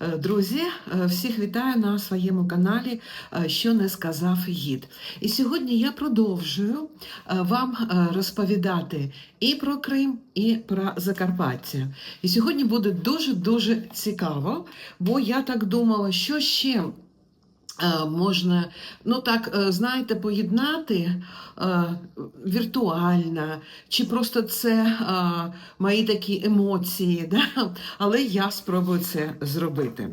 Е, Друзі, е, всіх вітаю на своєму каналі е, Що не сказав гід. І сьогодні я продовжую вам розповідати і про Крим, і про Закарпаття. І сьогодні буде дуже-дуже цікаво, бо я так думала, що ще. Е, Можна, ну так, е, знаєте, поєднати е, віртуально, чи просто це мої такі емоції, да? але я спробую це зробити.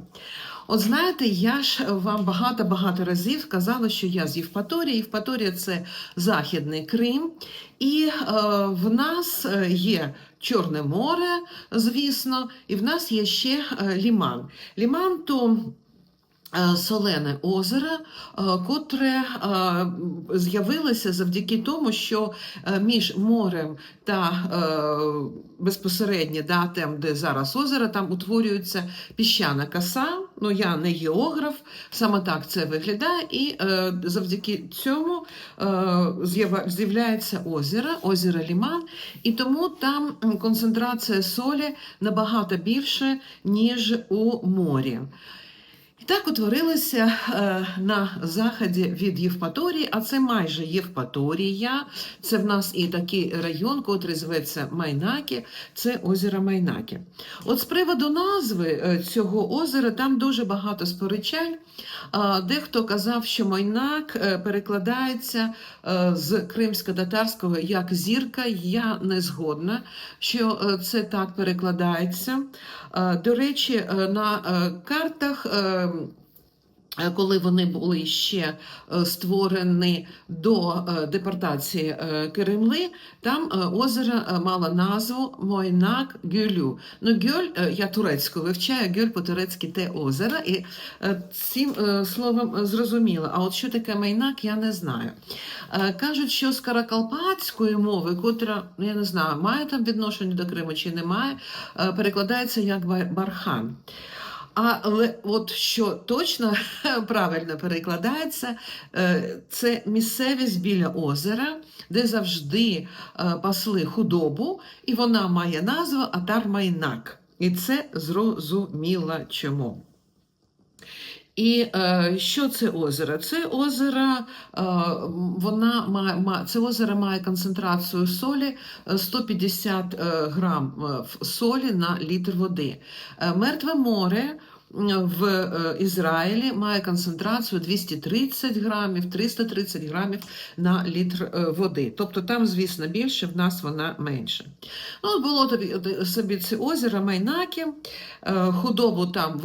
От знаєте, я ж вам багато-багато разів казала, що я з Євпаторії. Євпаторія це Західний Крим, і в нас є Чорне море, звісно, і в нас є ще Ліман. Ліман то солене озеро, е, котре е, з'явилося завдяки тому, що е, між морем та е, безпосередньо да, там, де зараз озеро, там утворюється піщана коса. Ну, я не географ, саме так це виглядає, і е, завдяки цьому е, з'являється озеро, озеро Ліман, і тому там концентрація солі набагато більше, ніж у морі. І так утворилося е, на заході від Євпаторії, а це майже Євпаторія. Це в нас і такий район, котрий зветься Майнакі, це озеро Майнакі. От з приводу назви е, цього озера там дуже багато сперечань. Дехто казав, що Майнак е, перекладається з кримсько-татарського як зірка. Я не згодна, що це так перекладається. До речі, на картах. Е, е, Коли вони були ще е, створені до е, депортації Кремли, там озеро мало назву Мойнак Гюлю. Ну, Гюль, я турецьку вивчаю, Гюль по-турецьки те озеро, і цим словом зрозуміло. А от що таке Майнак, я не знаю. Кажуть, що з каракалпатської мови, котра, ну, я не знаю, має там відношення до Криму чи немає, перекладається як бархан. Але от що точно правильно перекладається, е, це місцевість біля озера, де завжди е, пасли худобу, і вона має назву Атармайнак. І це зрозуміло чому. І е, що це озеро? Це озеро, е, вона має, ма- це озеро має концентрацію солі е, 150 е, грам е, солі на літр води. Е, Мертве море в е, Ізраїлі має концентрацію 230 грамів, 330 грамів на літр е, води. Тобто там, звісно, більше, в нас вона менше. Ну, було собі це озеро Майнакі, е, худобу там